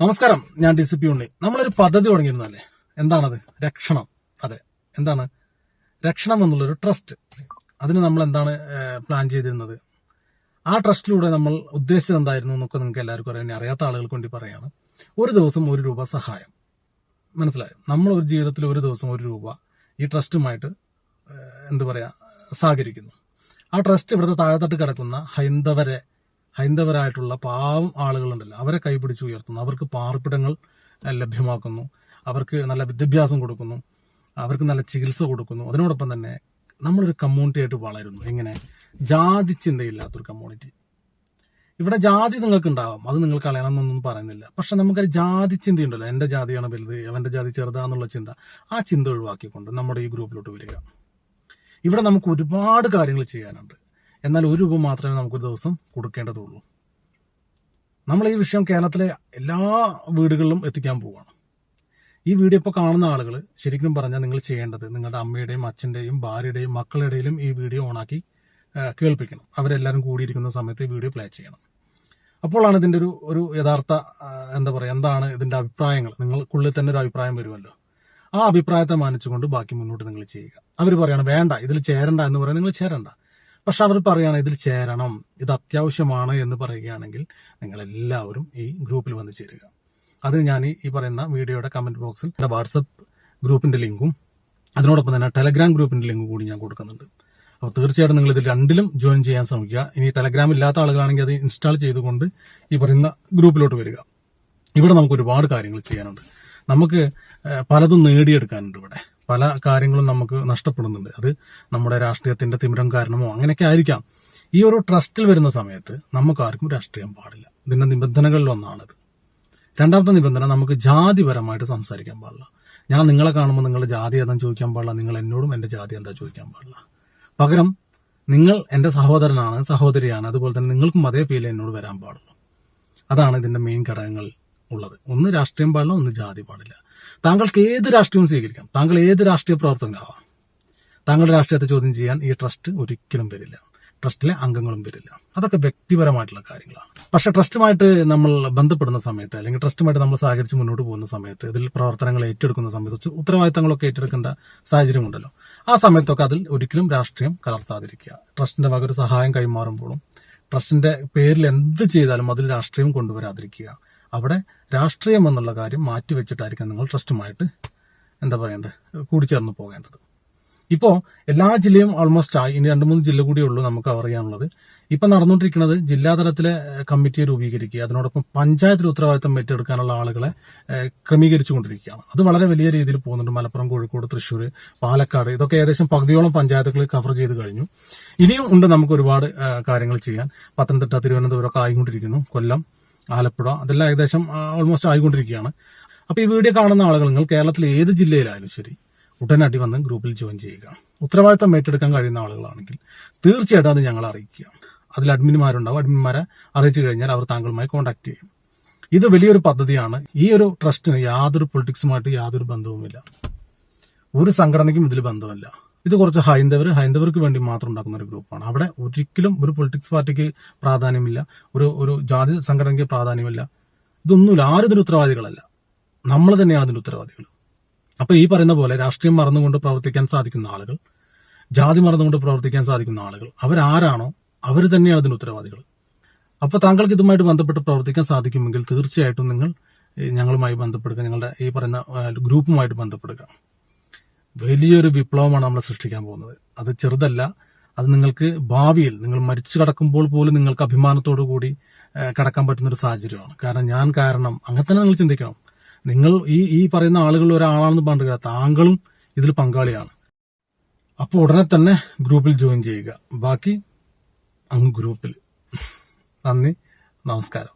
നമസ്കാരം ഞാൻ D C P ഉണ്ണി. നമ്മളൊരു പദ്ധതി തുടങ്ങിയിരുന്നല്ലേ എന്താണത്? രക്ഷണം. അതെ. എന്താണ്? രക്ഷണം എന്നുള്ളൊരു ട്രസ്റ്റ്. അതിന് നമ്മൾ എന്താണ് പ്ലാൻ ചെയ്തിരുന്നത്? ആ ട്രസ്റ്റിലൂടെ നമ്മൾ ഉദ്ദേശിച്ചത് എന്തായിരുന്നു എന്നൊക്കെ നിങ്ങൾക്ക് എല്ലാവർക്കും അറിയാൻ അറിയാത്ത ആളുകൾക്ക് വേണ്ടി പറയാണ്. ഒരു ദിവസം ഒരു രൂപ സഹായം. മനസ്സിലായോ? നമ്മൾ ഒരു ജീവിതത്തിൽ ഒരു ദിവസം ഒരു രൂപ ഈ ട്രസ്റ്റുമായിട്ട് എന്ത് പറയാ സഹകരിക്കുന്നു. ആ ട്രസ്റ്റ് ഇവിടുത്തെ താഴെത്തട്ട് കിടക്കുന്ന ഹൈന്ദവരെ ഹൈന്ദവരായിട്ടുള്ള പാവം ആളുകളുണ്ടല്ലോ അവരെ കൈപിടിച്ച് ഉയർത്തുന്നു. അവർക്ക് പാർപ്പിടങ്ങൾ ലഭ്യമാക്കുന്നു. അവർക്ക് നല്ല വിദ്യാഭ്യാസം കൊടുക്കുന്നു. അവർക്ക് നല്ല ചികിത്സ കൊടുക്കുന്നു. അതിനോടൊപ്പം തന്നെ നമ്മളൊരു കമ്മ്യൂണിറ്റി ആയിട്ട് വളരുന്നു. എങ്ങനെ ജാതി ചിന്തയില്ലാത്തൊരു കമ്മ്യൂണിറ്റി. ഇവിടെ ജാതി നിങ്ങൾക്ക് ഉണ്ടാവാം അത് നിങ്ങൾ കളയണമെന്നൊന്നും പറയുന്നില്ല. പക്ഷെ നമുക്കൊരു ജാതി ചിന്തയുണ്ടല്ലോ. എന്റെ ജാതിയാണ് വലുത് അവന്റെ ജാതി ചെറുതാന്നുള്ള ചിന്ത. ആ ചിന്ത ഒഴിവാക്കിക്കൊണ്ട് നമ്മുടെ ഈ ഗ്രൂപ്പിലോട്ട് വരിക. ഇവിടെ നമുക്ക് ഒരുപാട് കാര്യങ്ങൾ ചെയ്യാനുണ്ട്. എന്നാൽ ഒരു രൂപ മാത്രമേ നമുക്കൊരു ദിവസം കൊടുക്കേണ്ടതുള്ളൂ. നമ്മൾ ഈ വിഷയം കേരളത്തിലെ എല്ലാ വീടുകളിലും എത്തിക്കാൻ പോവുകയാണ്. ഈ വീഡിയോ ഇപ്പോൾ കാണുന്ന ആളുകൾ ശരിക്കും പറഞ്ഞാൽ നിങ്ങൾ ചെയ്യേണ്ടത് നിങ്ങളുടെ അമ്മയുടെയും അച്ഛന്റെയും ഭാര്യയുടെയും മക്കളുടെയും ഈ വീഡിയോ ഓണാക്കി കേൾപ്പിക്കണം. അവരെല്ലാവരും കൂടിയിരിക്കുന്ന സമയത്ത് ഈ വീഡിയോ പ്ലേ ചെയ്യണം. അപ്പോഴാണ് ഇതിന്റെ ഒരു ഒരു യഥാർത്ഥ എന്താ പറയുക എന്താണ് ഇതിന്റെ അഭിപ്രായങ്ങൾ. നിങ്ങൾക്കുള്ളിൽ തന്നെ ഒരു അഭിപ്രായം വരുമല്ലോ. ആ അഭിപ്രായത്തെ മാനിച്ചുകൊണ്ട് ബാക്കി മുന്നോട്ട് നിങ്ങൾ ചെയ്യുക. അവർ പറയണം വേണ്ട ഇതിൽ ചേരണ്ട എന്ന് പറയാൻ നിങ്ങൾ ചേരണ്ട. പക്ഷെ അവർ പറയുകയാണ് ഇതിൽ ചേരണം ഇത് അത്യാവശ്യമാണ് എന്ന് പറയുകയാണെങ്കിൽ നിങ്ങളെല്ലാവരും ഈ ഗ്രൂപ്പിൽ വന്ന് ചേരുക. അതിന് ഞാൻ ഈ- പറയുന്ന വീഡിയോയുടെ കമന്റ് ബോക്സിൽ എന്റെ വാട്സപ്പ് ഗ്രൂപ്പിന്റെ ലിങ്കും അതിനോടൊപ്പം തന്നെ ടെലഗ്രാം ഗ്രൂപ്പിന്റെ ലിങ്കും കൂടി ഞാൻ കൊടുക്കുന്നുണ്ട്. അപ്പോൾ തീർച്ചയായിട്ടും നിങ്ങൾ ഇത് രണ്ടിലും ജോയിൻ ചെയ്യാൻ ശ്രമിക്കുക. ഇനി ടെലഗ്രാം ഇല്ലാത്ത ആളുകളാണെങ്കിൽ അത് ഇൻസ്റ്റാൾ ചെയ്തുകൊണ്ട് ഈ പറയുന്ന ഗ്രൂപ്പിലോട്ട് വരിക. ഇവിടെ നമുക്ക് ഒരുപാട് കാര്യങ്ങൾ ചെയ്യാനുണ്ട്. നമുക്ക് പലതും നേടിയെടുക്കാനുണ്ട് ഇവിടെ. പല കാര്യങ്ങളും നമുക്ക് നഷ്ടപ്പെടുന്നുണ്ട്. അത് നമ്മുടെ രാഷ്ട്രീയത്തിന്റെ തിമിരം കാരണമോ അങ്ങനെയൊക്കെ ആയിരിക്കാം. ഈ ഒരു ട്രസ്റ്റിൽ വരുന്ന സമയത്ത് നമുക്ക് ആർക്കും രാഷ്ട്രീയം പാടില്ല. ഇതിന്റെ നിബന്ധനകളിൽ ഒന്നാണിത്. രണ്ടാമത്തെ നിബന്ധന നമുക്ക് ജാതിപരമായിട്ട് സംസാരിക്കാൻ പാടില്ല. ഞാൻ നിങ്ങളെ കാണുമ്പോൾ നിങ്ങളുടെ ജാതി എന്താ ചോദിക്കാൻ പാടില്ല. നിങ്ങൾ എന്നോടും എന്റെ ജാതി എന്താ ചോദിക്കാൻ പാടില്ല. പകരം നിങ്ങൾ എന്റെ സഹോദരനാണ് സഹോദരിയാണ്. അതുപോലെ തന്നെ നിങ്ങൾക്കും അതേ ഫീൽ എന്നോട് വരാൻ പാടുള്ളൂ. അതാണ് ഇതിന്റെ മെയിൻ ഘടകങ്ങൾ. ഉള്ളത്. ഒന്ന് രാഷ്ട്രീയം പാടില്ല ഒന്ന് ജാതി പാടില്ല. താങ്കൾക്ക് ഏത് രാഷ്ട്രീയവും സ്വീകരിക്കാം. താങ്കൾ ഏത് രാഷ്ട്രീയ പ്രവർത്തകനാവാം. താങ്കളുടെ രാഷ്ട്രീയത്തെ ചോദ്യം ചെയ്യാൻ ഈ ട്രസ്റ്റ് ഒരിക്കലും വരില്ല. ട്രസ്റ്റിലെ അംഗങ്ങളും വരില്ല. അതൊക്കെ വ്യക്തിപരമായിട്ടുള്ള കാര്യങ്ങളാണ്. പക്ഷെ ട്രസ്റ്റുമായിട്ട് നമ്മൾ ബന്ധപ്പെടുന്ന സമയത്ത് അല്ലെങ്കിൽ ട്രസ്റ്റുമായിട്ട് നമ്മൾ സഹകരിച്ച് മുന്നോട്ട് പോകുന്ന സമയത്ത് ഇതിൽ പ്രവർത്തനങ്ങൾ ഏറ്റെടുക്കുന്ന സമയത്ത് ഉത്തരവാദിത്തങ്ങളൊക്കെ ഏറ്റെടുക്കേണ്ട സാഹചര്യമുണ്ടല്ലോ. ആ സമയത്തൊക്കെ അതിൽ ഒരിക്കലും രാഷ്ട്രീയം കലർത്താതിരിക്കുക. ട്രസ്റ്റിന്റെ വക ഒരു സഹായം കൈമാറുമ്പോഴും ട്രസ്റ്റിന്റെ പേരിൽ എന്ത് ചെയ്താലും അതിൽ രാഷ്ട്രീയം കൊണ്ടുവരാതിരിക്കുക. അവിടെ രാഷ്ട്രീയം എന്നുള്ള കാര്യം മാറ്റിവെച്ചിട്ടായിരിക്കും നിങ്ങൾ ട്രസ്റ്റുമായിട്ട് എന്താ പറയേണ്ടത് കൂടിച്ചേർന്ന് പോകേണ്ടത്. ഇപ്പോൾ എല്ലാ ജില്ലയും ഓൾമോസ്റ്റ് ആയി ഇനി രണ്ട് മൂന്ന് ജില്ല കൂടിയേ ഉള്ളൂ നമുക്ക് കവർ ചെയ്യാനുള്ളത് ഇപ്പം നടന്നുകൊണ്ടിരിക്കുന്നത് ജില്ലാതലത്തിലെ കമ്മിറ്റിയെ രൂപീകരിക്കുക അതിനോടൊപ്പം പഞ്ചായത്തിൽ ഉത്തരവാദിത്തം ഏറ്റെടുക്കാനുള്ള ആളുകളെ ക്രമീകരിച്ചുകൊണ്ടിരിക്കുകയാണ്. അത് വളരെ വലിയ രീതിയിൽ പോകുന്നുണ്ട്. മലപ്പുറം കോഴിക്കോട് തൃശ്ശൂർ പാലക്കാട് ഇതൊക്കെ ഏകദേശം പകുതിയോളം പഞ്ചായത്തുകൾ കവർ ചെയ്ത് കഴിഞ്ഞു. ഇനിയും ഉണ്ട് നമുക്ക് ഒരുപാട് കാര്യങ്ങൾ ചെയ്യാൻ. പത്തനംതിട്ട തിരുവനന്തപുരം ഒക്കെ ആയിക്കൊണ്ടിരിക്കുന്നു. കൊല്ലം ആലപ്പുഴ അതെല്ലാം ഏകദേശം ഓൾമോസ്റ്റ് ആയിക്കൊണ്ടിരിക്കുകയാണ്. അപ്പൊ ഈ വീഡിയോ കാണുന്ന ആളുകൾ നിങ്ങൾ കേരളത്തിലെ ഏത് ജില്ലയിലായാലും ശരി ഉടനടി വന്ന് ഗ്രൂപ്പിൽ ജോയിൻ ചെയ്യുക. ഉത്തരവാദിത്തം ഏറ്റെടുക്കാൻ കഴിയുന്ന ആളുകളാണെങ്കിൽ തീർച്ചയായിട്ടും അത് ഞങ്ങൾ അറിയിക്കുക. അതിൽ അഡ്മിന്മാരുണ്ടാവും അഡ്മിന്മാരെ അറിയിച്ചു കഴിഞ്ഞാൽ അവർ താങ്കളുമായി കോൺടാക്ട് ചെയ്യും. ഇത് വലിയൊരു പദ്ധതിയാണ്. ഈ ഒരു ട്രസ്റ്റിന് യാതൊരു പൊളിറ്റിക്സുമായിട്ട് യാതൊരു ബന്ധവുമില്ല. ഒരു സംഘടനയ്ക്കും ഇതിൽ ബന്ധമില്ല. ഇത് കുറച്ച് ഹൈന്ദവർ ഹൈന്ദവർക്ക് വേണ്ടി മാത്രം ഉണ്ടാക്കുന്ന ഒരു ഗ്രൂപ്പാണ്. അവിടെ ഒരിക്കലും ഒരു പൊളിറ്റിക്സ് പാർട്ടിക്ക് പ്രാധാന്യമില്ല. ഒരു ഒരു ജാതി സംഘടനയ്ക്ക് പ്രാധാന്യമില്ല. ഇതൊന്നുമില്ല. ആരും ഇതിന് ഉത്തരവാദികളല്ല. നമ്മൾ തന്നെയാണ് അതിന്റെ ഉത്തരവാദികൾ. അപ്പൊ ഈ പറയുന്ന പോലെ രാഷ്ട്രീയം മറന്നുകൊണ്ട് പ്രവർത്തിക്കാൻ സാധിക്കുന്ന ആളുകൾ ജാതി മറന്നുകൊണ്ട് പ്രവർത്തിക്കാൻ സാധിക്കുന്ന ആളുകൾ അവരാരാണോ? അവർ തന്നെയാണ് അതിന്റെ ഉത്തരവാദികൾ. അപ്പൊ താങ്കൾക്ക് ഇതുമായിട്ട് ബന്ധപ്പെട്ട് പ്രവർത്തിക്കാൻ സാധിക്കുമെങ്കിൽ തീർച്ചയായിട്ടും നിങ്ങൾ ഞങ്ങളുമായി ബന്ധപ്പെടുക. നിങ്ങളുടെ ഈ പറയുന്ന ഗ്രൂപ്പുമായിട്ട് ബന്ധപ്പെടുക. വലിയൊരു വിപ്ലവമാണ് നമ്മൾ സൃഷ്ടിക്കാൻ പോകുന്നത്. അത് ചെറുതല്ല അത് നിങ്ങൾക്ക് ഭാവിയിൽ നിങ്ങൾ മരിച്ചു കിടക്കുമ്പോൾ പോലും നിങ്ങൾക്ക് അഭിമാനത്തോടു കൂടി കടക്കാൻ പറ്റുന്ന ഒരു സാഹചര്യമാണ്. കാരണം ഞാൻ കാരണം അങ്ങനെ തന്നെ നിങ്ങൾ ചിന്തിക്കണം. നിങ്ങൾ ഈ ഈ പറയുന്ന ആളുകൾ ഒരാളാണെന്ന് പറഞ്ഞില്ല താങ്കളും ഇതിൽ പങ്കാളിയാണ്. അപ്പോൾ ഉടനെ തന്നെ ഗ്രൂപ്പിൽ ജോയിൻ ചെയ്യുക. ബാക്കി അങ്ങ് ഗ്രൂപ്പിൽ നന്ദി നമസ്കാരം.